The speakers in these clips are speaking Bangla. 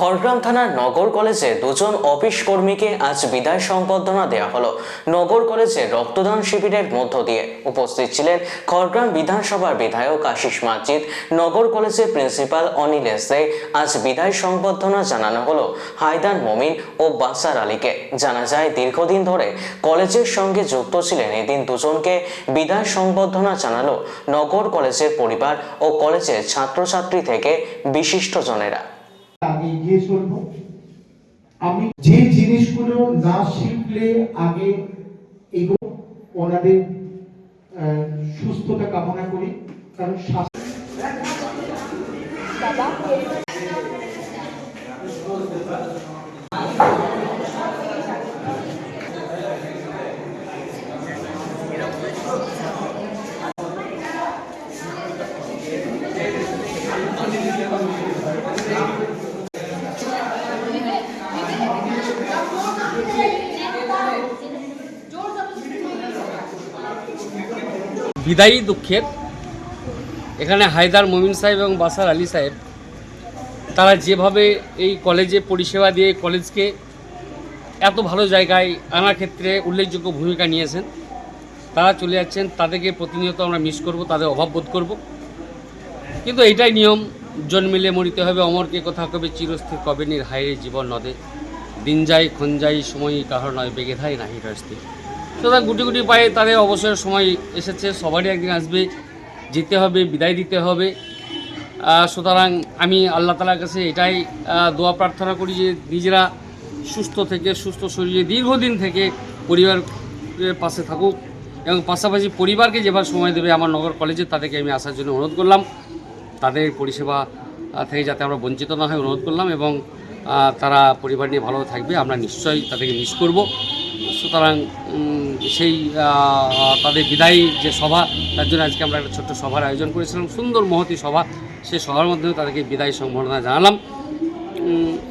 খড়গ্রাম থানার নগর কলেজে দুজন অফিস কর্মীকে আজ বিদায় সংবর্ধনা দেওয়া হলো। নগর কলেজে রক্তদান শিবিরের মধ্য দিয়ে উপস্থিত ছিলেন খড়গ্রাম বিধানসভার বিধায়ক আশিস মাজিদ, নগর কলেজের প্রিন্সিপাল অনিল এসদে আজ বিদায় সংবর্ধনা জানানো হলো হায়দার মমিন ও বাসার আলীকে। জানা যায়, দীর্ঘদিন ধরে কলেজের সঙ্গে যুক্ত ছিলেন এদিন দুজনকে বিদায় সংবর্ধনা জানালো নগর কলেজের পরিবার ও কলেজের ছাত্রছাত্রী থেকে বিশিষ্টজনেরা। আগে এগিয়ে চলবো। আমি যে জিনিসগুলো না শিখলে আগে এগো ওনাদের সুস্থতা কামনা করি, কারণ বিদায়ী দুঃখের। এখানে হায়দার মমিন সাহেব এবং বাসার আলী সাহেব, তারা যেভাবে এই কলেজে পরিষেবা দিয়ে কলেজকে এত ভালো জায়গায় আনার ক্ষেত্রে উল্লেখযোগ্য ভূমিকা নিয়েছেন, তারা চলে যাচ্ছেন, তাদেরকে প্রতিনিয়ত আমরা মিস করব, তাদের অভাব বোধ করব। কিন্তু এটাই নিয়ম, জন্মিলে মরিতে হবে, অমরকে কথা কবে চিরস্থির, কবে নির হায়রে জীবন নদে। দিন যায়, ক্ষণ যায়, সময় কাহার নয়, বেগে ধায় নাহি রাস্তি। সুতরাং গুটি গুটি পায়ে তাদের অবসরের সময় এসেছে, সবারই একদিন আসবে যেতে হবে, বিদায় দিতে হবে। সুতরাং আমি আল্লাহ তালার কাছে এটাই দোয়া প্রার্থনা করি যে নিজেরা সুস্থ থেকে, সুস্থ শরীরে দীর্ঘদিন থেকে পরিবারের পাশে থাকুক এবং পাশাপাশি পরিবারকে যেভাবে সময় দেবে আমার নগর কলেজে, তাদেরকে আমি আসার জন্য অনুরোধ করলাম। তাদের পরিষেবা থেকে যাতে আমরা বঞ্চিত না হয় অনুরোধ করলাম এবং তারা পরিবার নিয়ে ভালো থাকবে, আমরা নিশ্চয়ই তাদেরকে মিস করব। সুতরাং সেই তাদের বিদায়ী যে সভা, তার জন্য আজকে আমরা একটা ছোট্ট সভার আয়োজন করেছিলাম, সুন্দর মহতি সভা। সেই সভার মাধ্যমে তাদেরকে বিদায়ী সম্বর্ধনা জানালাম।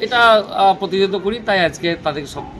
এটা প্রতিযোগিত করি, তাই আজকে তাদেরকে সবাইকে